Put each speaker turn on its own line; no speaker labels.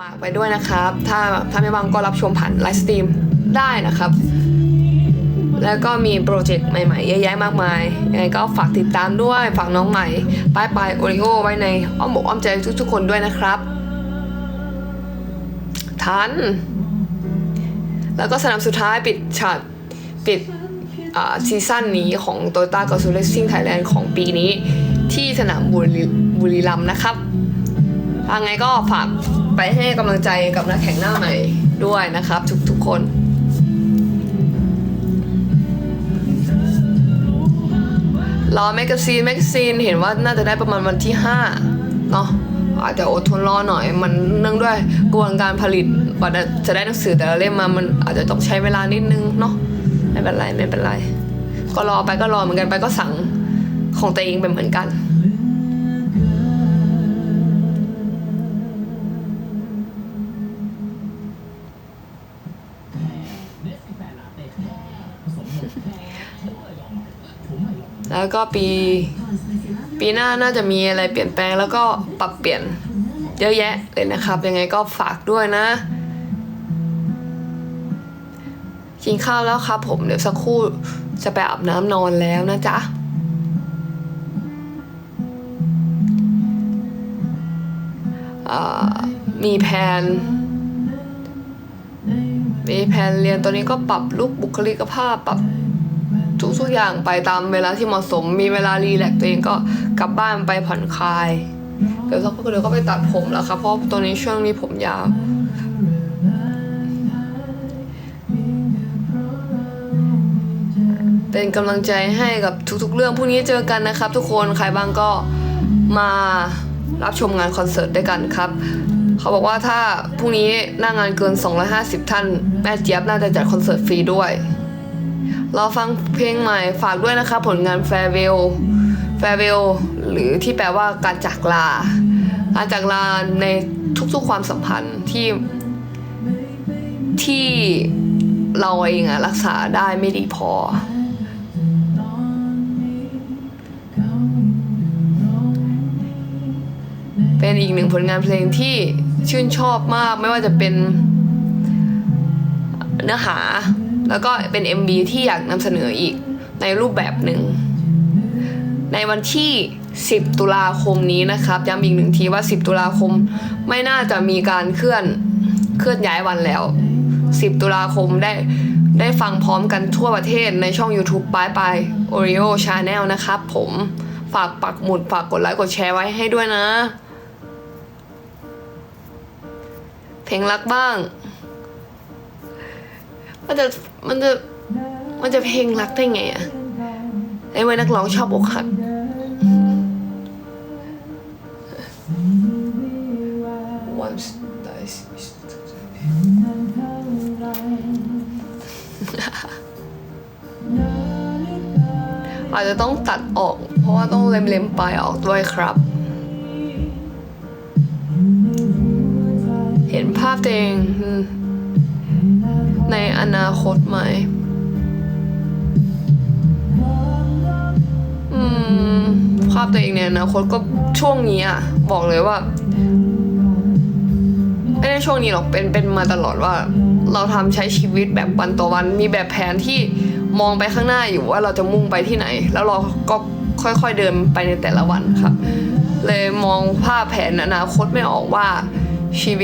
ฝากไปด้วยนะครับ ถ้าถ้าไม่ว่างก็รับชมผ่านไลฟ์สตรีมได้นะครับ แล้วก็มีโปรเจกต์ใหม่ๆเยอะแยะมากมายยังไงก็ฝากติดตามด้วย ฝากน้องใหม่ป้ายปลายโอริโอไว้ในอ้อมอกอ้อมใจทุกๆคนด้วยนะครับ ทัน แล้วก็สนามสุดท้ายปิดฉากปิดซีซั่นนี้ของ t o y o t a g a z o Racing Thailand ของปีนี้ที่สนามบุรีบุรีรัมนะครับยังไงก็ฝาก ไปให้กำลังใจกับนักแข่งหน้าใหม่ด้วยนะครับ ทุกๆคนรอแมกกาซีนแมกกาซีนเห็นว่าน่าจะได้ประมาณวันที่5เนาะอาจจะอดทนรอหน่อย มันเนื่องด้วยกระบวนการผลิตกว่าจะได้หนังสือแต่ละเล่มมามันอาจจะต้องใช้เวลานิดนึงเนาะไม่เป็นไรไม่เป็นไร ก็รอไปก็รอเหมือนกันไปก็สั่งของตัวเองไปเหมือนกัน แล้วก็ปี ปีหน้าน่าจะมีอะไรเปลี่ยนแปลงแล้วก็ปรับเปลี่ยนเยอะแยะเลยนะครับ ยังไงก็ฝากด้วยนะ กินข้าวแล้วครับผมเดี๋ยวสักครู่จะไปอาบน้ำนอนแล้วนะจ๊ะมีแผน มีแผนเรียนตอนนี้ก็ปรับลุกบุคลิกภาพปรับ ทุกทุกๆอย่างไปตามเวลาที่เหมาะสม มีเวลารีแลกตัวเองก็กลับบ้านไปผ่อนคลายเดี๋ยวสักพักเดี๋ยวก็ไปตัดผมแล้วครับเพราะตอนนี้ช่วงนี้ผมยาวเป็นกำลังใจให้กับทุกๆ เรื่องพรุ่งนี้เจอกันนะครับ ทุกคนใครบ้างก็มารับชมงานคอนเสิร์ตด้วยกันครับ เขาบอกว่าถ้าพรุ่งนี้หน้างานเกิน 250 ท่าน แม่เจี๊ยบน่าจะจัดคอนเสิร์ตฟรีด้วย รอฟังเพลงใหม่ฝากด้วยนะคะผลงาน Farewell Farewell หรือที่แปลว่าการจากลา การจากลาในทุกๆความสัมพันธ์ที่ที่เราเองอะรักษาได้ไม่ดีพอ เป็นอีกหนึ่งผลงานเพลงที่ชื่นชอบมากไม่ว่าจะเป็นเนื้อหา แล้วก็เป็น MV ที่อยากนำเสนออีกในรูปแบบหนึ่ง ในวันที่ 10 ตุลาคมนี้นะครับย้ำอีกหนึ่งทีว่า 10 ตุลาคมไม่น่าจะมีการเคลื่อนเคลื่อนย้ายวันแล้ว 10 ตุลาคมได้ได้ฟังพร้อมกันทั่วประเทศในช่อง YouTube ปลายปลาย Oreo Channel นะครับผมฝากปักหมุดฝากกดไลค์กดแชร์ไว้ให้ด้วยนะ เพลงรักบ้าง มันจะมันจะมันจะเพลงรักได้ไงอะไอ้เว้ยนักร้องชอบอกหัก Once dies อาจจะต้องตัดออก เพราะว่าต้องเล็มๆปลายออกด้วยครับ เห็นภาพตัวเองอืม ในอนาคตไหมอืมภาพตัวเองในอนาคตก็ช่วงนี้อะบอกเลยว่าไม่ได้ช่วงนี้หรอกเป็นเป็นมาตลอดว่า เราทำใช้ชีวิตแบบวันต่อวัน มีแบบแผนที่มองไปข้างหน้าอยู่ว่าเราจะมุ่งไปที่ไหน แล้วเราก็ค่อยๆเดินไปในแต่ละวันครับ เลยมองภาพแผนอนาคตไม่ออกว่าชีวิต